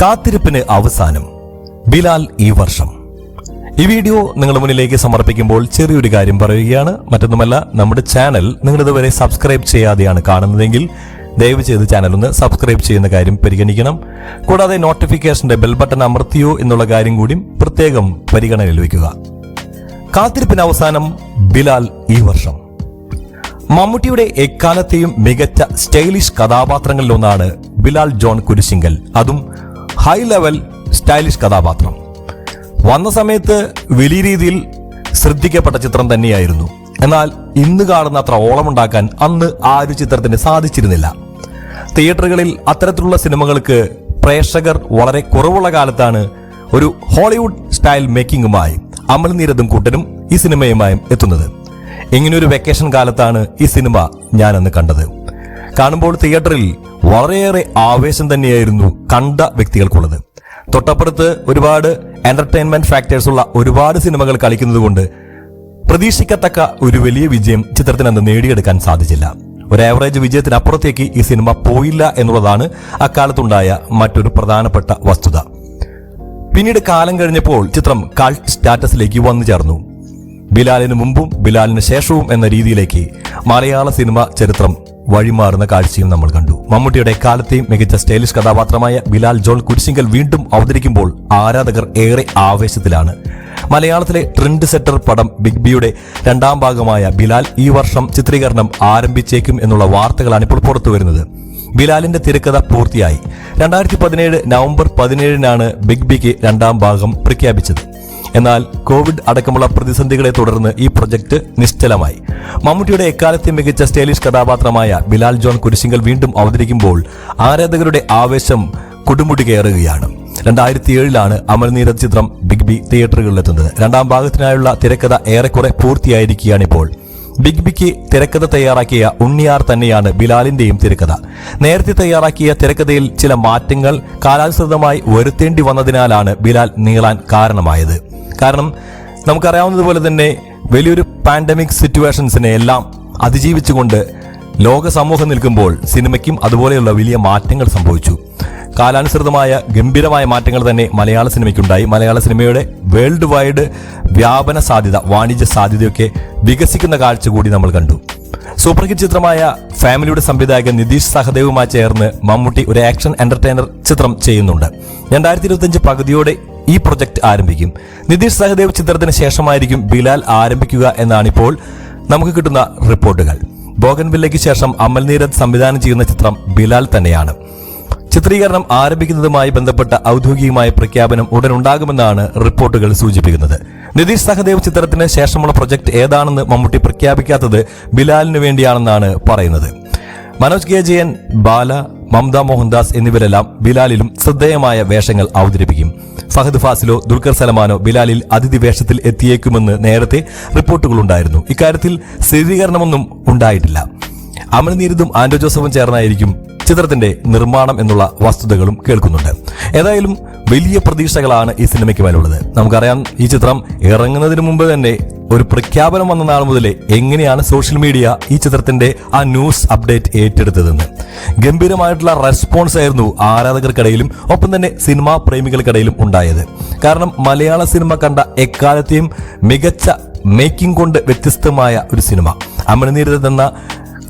കാത്തിരിപ്പിന് അവസാനം ബിലാൽ ഈ വർഷം. ഈ വീഡിയോ നിങ്ങളുടെ മുന്നിലേക്ക് സമർപ്പിക്കുമ്പോൾ ചെറിയൊരു കാര്യം പറയുകയാണ്. മറ്റൊന്നുമല്ല നമ്മുടെ ചാനൽ നിങ്ങളിതുവരെ സബ്സ്ക്രൈബ് ചെയ്യാതെയാണ് കാണുന്നതെങ്കിൽ ദയവ് ചെയ്ത് ചാനലൊന്ന് സബ്സ്ക്രൈബ് ചെയ്യുന്ന കാര്യം പരിഗണിക്കണം. കൂടാതെ നോട്ടിഫിക്കേഷന്റെ ബെൽ ബട്ടൺ അമർത്തിയോ എന്നുള്ള കാര്യം കൂടി പ്രത്യേകം പരിഗണനയിൽ വയ്ക്കുക. കാത്തിരിപ്പിന് അവസാനം ബിലാൽ ഈ വർഷം. മമ്മൂട്ടിയുടെ എക്കാലത്തെയും മികച്ച സ്റ്റൈലിഷ് കഥാപാത്രങ്ങളിലൊന്നാണ് ബിലാൽ ജോൺ കുരിശിങ്കൽ. അതും ഹൈ ലെവൽ സ്റ്റൈലിഷ് കഥാപാത്രം. വന്ന സമയത്ത് വലിയ രീതിയിൽ ശ്രദ്ധിക്കപ്പെട്ട ചിത്രം തന്നെയായിരുന്നു. എന്നാൽ ഇന്ന് കാണുന്ന അത്ര ഓളമുണ്ടാക്കാൻ അന്ന് ആ ഒരു ചിത്രത്തിന് സാധിച്ചിരുന്നില്ല. തിയേറ്ററുകളിൽ അത്തരത്തിലുള്ള സിനിമകൾക്ക് പ്രേക്ഷകർ വളരെ കുറവുള്ള കാലത്താണ് ഒരു ഹോളിവുഡ് സ്റ്റൈൽ മേക്കിംഗുമായി അമൽ നീരദും കൂട്ടനും ഈ സിനിമയുമായും എത്തുന്നത്. ഇങ്ങനെയൊരു വെക്കേഷൻ കാലത്താണ് ഈ സിനിമ ഞാൻ അന്ന് കണ്ടത്. കാണുമ്പോൾ തിയേറ്ററിൽ വളരെയേറെ ആവേശം തന്നെയായിരുന്നു കണ്ട വ്യക്തികൾക്കുള്ളത്. തൊട്ടപ്പുറത്ത് ഒരുപാട് എന്റർടൈൻമെന്റ് ഫാക്ടേഴ്സ് ഉള്ള ഒരുപാട് സിനിമകൾ കളിക്കുന്നതുകൊണ്ട് പ്രതീക്ഷിക്കത്തക്ക ഒരു വലിയ വിജയം ചിത്രത്തിന് അന്ന് നേടിയെടുക്കാൻ സാധിച്ചില്ല. ഒരു ആവറേജ് വിജയത്തിനപ്പുറത്തേക്ക് ഈ സിനിമ പോയില്ല എന്നുള്ളതാണ് അക്കാലത്തുണ്ടായ മറ്റൊരു പ്രധാനപ്പെട്ട വസ്തുത. പിന്നീട് കാലം കഴിഞ്ഞപ്പോൾ ചിത്രം കൾട്ട് സ്റ്റാറ്റസിലേക്ക് വന്നു ചേർന്നു. ബിലാലിന് മുമ്പും ബിലാലിന് ശേഷവും എന്ന രീതിയിലേക്ക് മലയാള സിനിമ ചരിത്രം വഴിമാറുന്ന കാഴ്ചയും നമ്മൾ കണ്ടു. മമ്മൂട്ടിയുടെ കാലത്തെയും മികച്ച സ്റ്റൈലിഷ് കഥാപാത്രമായ ബിലാൽ ജോൾ കുരിശിങ്കൽ വീണ്ടും അവതരിക്കുമ്പോൾ ആരാധകർ ഏറെ ആവേശത്തിലാണ്. മലയാളത്തിലെ ട്രെൻഡ് സെറ്റർ പടം ബിഗ് ബിയുടെ രണ്ടാം ഭാഗമായ ബിലാൽ ഈ വർഷം ചിത്രീകരണം ആരംഭിച്ചേക്കും എന്നുള്ള വാർത്തകളാണ് ഇപ്പോൾ പുറത്തു വരുന്നത്. ബിലാലിന്റെ തിരക്കഥ പൂർത്തിയായി. രണ്ടായിരത്തി പതിനേഴ് നവംബർ പതിനേഴിനാണ് ബിഗ് ബിക്ക് രണ്ടാം ഭാഗം പ്രഖ്യാപിച്ചത്. എന്നാൽ കോവിഡ് അടക്കമുള്ള പ്രതിസന്ധികളെ തുടർന്ന് ഈ പ്രൊജക്ട് നിശ്ചലമായി. മമ്മൂട്ടിയുടെ എക്കാലത്തെ മികച്ച സ്റ്റൈലിഷ് കഥാപാത്രമായ ബിലാൽ ജോൺ കുരിശിങ്കൽ വീണ്ടും അവതരിക്കുമ്പോൾ ആരാധകരുടെ ആവേശം കൊടുമുടി കയറുകയാണ്. രണ്ടായിരത്തി ഏഴിലാണ് അമൽ ചിത്രം ബിഗ് ബി തിയേറ്ററുകളിലെത്തുന്നത്. രണ്ടാം ഭാഗത്തിനായുള്ള തിരക്കഥ ഏറെക്കുറെ പൂർത്തിയായിരിക്കുകയാണ് ഇപ്പോൾ ബിഗ് ബിക്ക് തിരക്കഥ തയ്യാറാക്കിയ ഉണ്ണിയാർ തന്നെയാണ് ബിലാലിന്റെയും തിരക്കഥ. നേരത്തെ തയ്യാറാക്കിയ തിരക്കഥയിൽ ചില മാറ്റങ്ങൾ കാലാനുസൃതമായി വരുത്തേണ്ടി വന്നതിനാലാണ് ബിലാൽ നീളാൻ കാരണമായത്. കാരണം നമുക്കറിയാവുന്നതുപോലെ തന്നെ വലിയൊരു പാൻഡമിക് സിറ്റുവേഷൻസിനെ എല്ലാം അതിജീവിച്ചുകൊണ്ട് ലോക സമൂഹം നിൽക്കുമ്പോൾ സിനിമയ്ക്കും അതുപോലെയുള്ള വലിയ മാറ്റങ്ങൾ സംഭവിച്ചു. കാലാനുസൃതമായ ഗംഭീരമായ മാറ്റങ്ങൾ തന്നെ മലയാള സിനിമയ്ക്കുണ്ടായി. മലയാള സിനിമയുടെ വേൾഡ് വൈഡ് വ്യാപന സാധ്യത വാണിജ്യ സാധ്യതയൊക്കെ വികസിക്കുന്ന കാഴ്ച കൂടി നമ്മൾ കണ്ടു. സൂപ്പർ ഹിറ്റ് ചിത്രമായ ഫാമിലിയുടെ സംവിധായകൻ നിതീഷ് സഹദേവുമായി ചേർന്ന് മമ്മൂട്ടി ഒരു ആക്ഷൻ എന്റർടൈനർ ചിത്രം ചെയ്യുന്നുണ്ട്. രണ്ടായിരത്തി ഇരുപത്തിയഞ്ച് പകുതിയോടെ ഈ പ്രൊജക്ട് ആരംഭിക്കും. നിതീഷ് സഹദേവ് ചിത്രത്തിന് ശേഷമായിരിക്കും ബിലാൽ ആരംഭിക്കുക എന്നാണ് ഇപ്പോൾ നമുക്ക് കിട്ടുന്ന റിപ്പോർട്ടുകൾ. ബോഗൻവില്ലയ്ക്ക് ശേഷം അമൽ നീരദ് സംവിധാനം ചെയ്യുന്ന ചിത്രം ബിലാൽ തന്നെയാണ്. ചിത്രീകരണം ആരംഭിക്കുന്നതുമായി ബന്ധപ്പെട്ട ഔദ്യോഗികമായ പ്രഖ്യാപനം ഉടൻ ഉണ്ടാകുമെന്നാണ് റിപ്പോർട്ടുകൾ സൂചിപ്പിക്കുന്നത്. നിതീഷ് സഹദേവ് ചിത്രത്തിന് ശേഷമുള്ള പ്രൊജക്ട് ഏതാണെന്ന് മമ്മൂട്ടി പ്രഖ്യാപിക്കാത്തത് ബിലാലിനു വേണ്ടിയാണെന്നാണ് പറയുന്നത്. മനോജ് കെ ജയൻ ബാല മമത മോഹൻദാസ് എന്നിവരെല്ലാം ബിലാലിലും ശ്രദ്ധേയമായ വേഷങ്ങൾ അവതരിപ്പിക്കും. ഫഹദ് ഫാസിലോ ദുൽഖർ സലമാനോ ബിലാലിൽ അതിഥി വേഷത്തിൽ എത്തിയേക്കുമെന്ന് നേരത്തെ റിപ്പോർട്ടുകളുണ്ടായിരുന്നു. ഇക്കാര്യത്തിൽ സ്ഥിരീകരണമൊന്നും ഉണ്ടായിട്ടില്ല. അമൽനീരതും ആന്റോ ജോസഫും ചേർന്നായിരിക്കും ചിത്രത്തിന്റെ നിർമ്മാണം എന്നുള്ള വസ്തുതകളും കേൾക്കുന്നുണ്ട്. ഏതായാലും വലിയ പ്രതീക്ഷകളാണ് ഈ സിനിമയ്ക്ക് മേലുള്ളത്. നമുക്കറിയാം ഈ ചിത്രം ഇറങ്ങുന്നതിന് മുമ്പ് തന്നെ ഒരു പ്രഖ്യാപനം വന്ന നാൾ മുതലേ എങ്ങനെയാണ് സോഷ്യൽ മീഡിയ ഈ ചിത്രത്തിന്റെ ആ ന്യൂസ് അപ്ഡേറ്റ് ഏറ്റെടുത്തതെന്ന്. ഗംഭീരമായിട്ടുള്ള റെസ്പോൺസ് ആയിരുന്നു ആരാധകർക്കിടയിലും ഒപ്പം തന്നെ സിനിമാ പ്രേമികൾക്കിടയിലും ഉണ്ടായത്. കാരണം മലയാള സിനിമ കണ്ട എക്കാലത്തെയും മികച്ച മേക്കിംഗ് കൊണ്ട് വ്യത്യസ്തമായ ഒരു സിനിമ അമരനീരത് എന്ന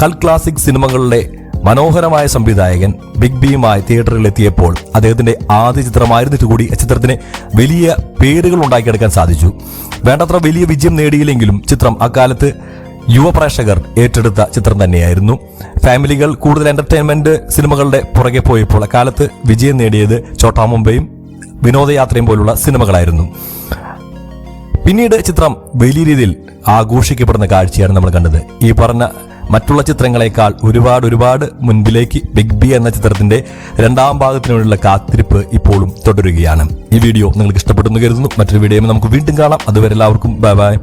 കൽ ക്ലാസിക് സിനിമകളുടെ മനോഹരമായ സംവിധായകൻ ബിഗ് ബിയുമായി തിയേറ്ററിൽ എത്തിയപ്പോൾ അദ്ദേഹത്തിന്റെ ആദ്യ ചിത്രമായിരുന്നിട്ട് കൂടി ചിത്രത്തിന് വലിയ പേരുകൾ ഉണ്ടാക്കിയെടുക്കാൻ സാധിച്ചു. വേണ്ടത്ര വലിയ വിജയം നേടിയില്ലെങ്കിലും ചിത്രം അക്കാലത്ത് യുവപ്രേക്ഷകർ ഏറ്റെടുത്ത ചിത്രം തന്നെയായിരുന്നു. ഫാമിലികൾ കൂടുതൽ എന്റർടൈൻമെന്റ് സിനിമകളുടെ പുറകെ പോയപ്പോൾ അക്കാലത്ത് വിജയം നേടിയത് ചോട്ടാ മുംബൈയും വിനോദയാത്രയും പോലുള്ള സിനിമകളായിരുന്നു. പിന്നീട് ചിത്രം വലിയ രീതിയിൽ ആഘോഷിക്കപ്പെടുന്ന കാഴ്ചയാണ് നമ്മൾ കണ്ടത്. ഈ പറഞ്ഞ മറ്റുള്ള ചിത്രങ്ങളെക്കാൾ ഒരുപാട് ഒരുപാട് മുൻപിലേക്ക് ബിഗ് ബി എന്ന ചിത്രത്തിന്റെ രണ്ടാം ഭാഗത്തിനുള്ള കാത്തിരിപ്പ് ഇപ്പോഴും തുടരുകയാണ്. ഈ വീഡിയോ നിങ്ങൾക്ക് ഇഷ്ടപ്പെടുന്നു കരുതുന്നു. മറ്റൊരു വീഡിയോ നമുക്ക് വീണ്ടും കാണാം. അതുവരെ എല്ലാവർക്കും ബൈ ബൈ